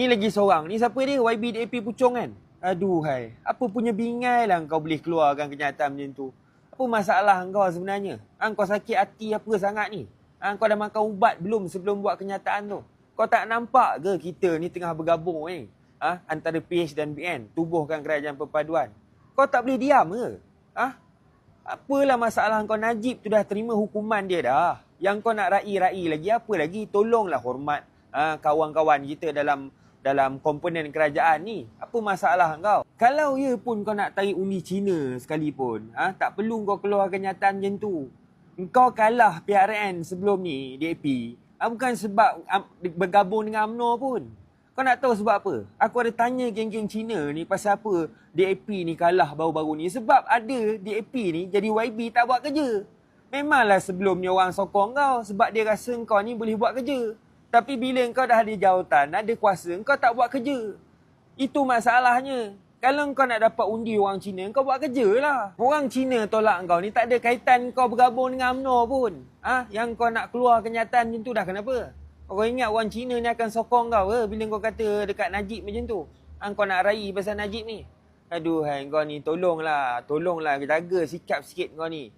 Ni lagi seorang. Ni siapa dia? YBDAP Pucung kan? Aduh hai. Apa punya bingai lah kau boleh keluarkan kenyataan macam tu. Apa masalah kau sebenarnya? Ha, kau sakit hati apa sangat ni? Ha, kau dah makan ubat belum sebelum buat kenyataan tu? Kau tak nampak ke kita ni tengah bergabung ni? Ha, antara PH dan BN. Tubuhkan kerajaan perpaduan. Kau tak boleh diam ke? Ha? Apalah masalah kau Najib tu dah terima hukuman dia dah. Yang kau nak rai-rai lagi apa lagi? Tolonglah hormat ha, kawan-kawan kita dalam dalam komponen kerajaan ni. Apa masalah kau? Kalau ya pun kau nak tarik undi Cina sekalipun, ha, tak perlu kau keluar kenyataan macam tu. Kau kalah PRN sebelum ni, DAP. Ha, bukan sebab um, bergabung dengan UMNO pun. Kau nak tahu sebab apa? Aku ada tanya geng-geng Cina ni pasal apa DAP ni kalah baru-baru ni. Sebab ada DAP ni jadi YB tak buat kerja. Memanglah sebelum ni orang sokong kau sebab dia rasa kau ni boleh buat kerja. Tapi bila kau dah ada jawatan, ada kuasa, kau tak buat kerja. Itu masalahnya. Kalau kau nak dapat undi orang Cina, kau buat kerja lah. Orang Cina tolak kau ni tak ada kaitan kau bergabung dengan UMNO pun. Ah, ha? Yang kau nak keluar kenyataan macam tu dah kenapa? Kau ingat orang Cina ni akan sokong kau ke bila kau kata dekat Najib macam tu? Ha? Kau nak raih pasal Najib ni? Aduh, hai, kau ni tolonglah. Tolonglah jaga sikap sikit kau ni.